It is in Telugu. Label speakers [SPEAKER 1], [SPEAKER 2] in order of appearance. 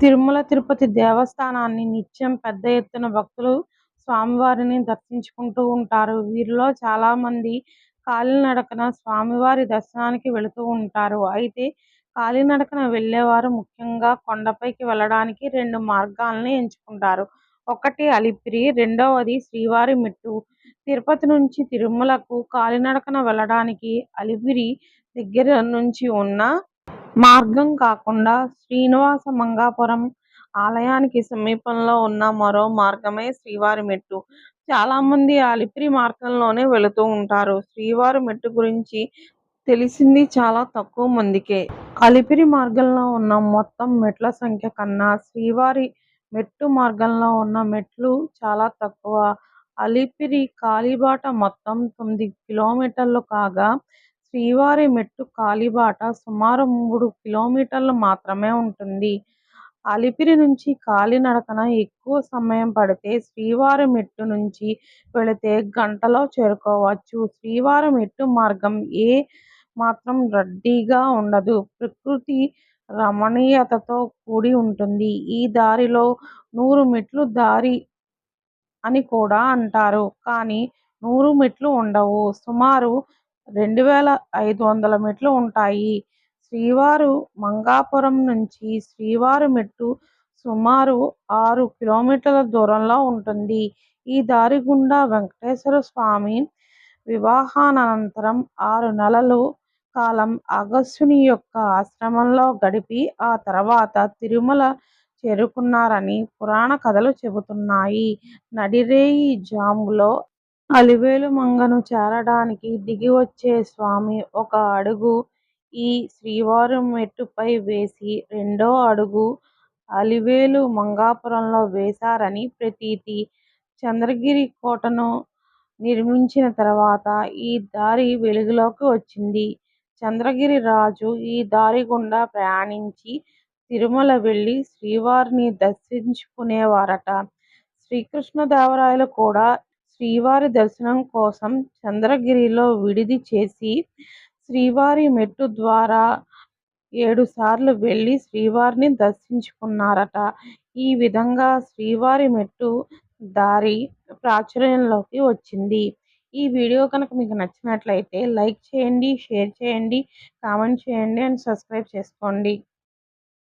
[SPEAKER 1] తిరుమల తిరుపతి దేవస్థానాన్ని నిత్యం పెద్ద ఎత్తున భక్తులు స్వామివారిని దర్శించుకుంటూ ఉంటారు. వీరిలో చాలా మంది కాలినడకన స్వామివారి దర్శనానికి వెళుతూ ఉంటారు. అయితే కాలినడకన వెళ్ళేవారు ముఖ్యంగా కొండపైకి వెళ్ళడానికి రెండు మార్గాలను ఎంచుకుంటారు. ఒకటి అలిపిరి, రెండవది శ్రీవారి మెట్టు. తిరుపతి నుంచి తిరుమలకు కాలినడకన వెళ్ళడానికి అలిపిరి దగ్గర నుంచి ఉన్న మార్గం కాకుండా శ్రీనివాస మంగాపురం ఆలయానికి సమీపంలో ఉన్న మరో మార్గమే శ్రీవారి మెట్టు. చాలామంది అలిపిరి మార్గంలోనే వెళుతూ ఉంటారు. శ్రీవారి మెట్టు గురించి తెలిసింది చాలా తక్కువ మందికే. అలిపిరి మార్గంలో ఉన్న మొత్తం మెట్ల సంఖ్య కన్నా శ్రీవారి మెట్టు మార్గంలో ఉన్న మెట్లు చాలా తక్కువ. అలిపిరి కాలిబాట మొత్తం తొమ్మిది కిలోమీటర్లు కాగా శ్రీవారి మెట్టు కాలిబాట సుమారు మూడు కిలోమీటర్లు మాత్రమే ఉంటుంది. అలిపిరి నుంచి కాలినడకన ఎక్కువ సమయం పడితే శ్రీవారి మెట్టు నుంచి వెళితే గంటలో చేరుకోవచ్చు. శ్రీవారి మెట్టు మార్గం ఏ మాత్రం రద్దీగా ఉండదు. ప్రకృతి రమణీయతతో కూడి ఉంటుంది. ఈ దారిలో నూరు మెట్లు దారి అని కూడా అంటారు. కానీ నూరు మెట్లు ఉండవు. సుమారు రెండు వేల ఐదు వందల మెట్లు ఉంటాయి. శ్రీవారు మంగాపురం నుంచి శ్రీవారి మెట్టు సుమారు ఆరు కిలోమీటర్ల దూరంలో ఉంటుంది. ఈ దారి గుండా వెంకటేశ్వర స్వామి వివాహానంతరం ఆరు నెలలు కాలం అగస్సుని యొక్క ఆశ్రమంలో గడిపి ఆ తర్వాత తిరుమల చేరుకున్నారని పురాణ కథలు చెబుతున్నాయి. నడిరేయి జాములో అలివేలు మంగను చేరడానికి దిగివచ్చే స్వామి ఒక అడుగు ఈ శ్రీవారం మెట్టుపై వేసి రెండో అడుగు అలివేలు మంగాపురంలో వేశారని ప్రతీతి. చంద్రగిరి కోటను నిర్మించిన తర్వాత ఈ దారి వెలుగులోకి వచ్చింది. చంద్రగిరి రాజు ఈ దారి గుండా ప్రయాణించి తిరుమల వెళ్ళి శ్రీవారిని దర్శించుకునేవారట. శ్రీకృష్ణదేవరాయలు కూడా శ్రీవారి దర్శనం కోసం చంద్రగిరిలో విడిది చేసి శ్రీవారి మెట్టు ద్వారా ఏడుసార్లు వెళ్ళి శ్రీవారిని దర్శించుకున్నారట. ఈ విధంగా శ్రీవారి మెట్టు దారి ప్రాచుర్యంలోకి వచ్చింది. ఈ వీడియో కనుక మీకు నచ్చినట్లయితే లైక్ చేయండి, షేర్ చేయండి, కామెంట్ చేయండి అండ్ సబ్స్క్రైబ్ చేసుకోండి.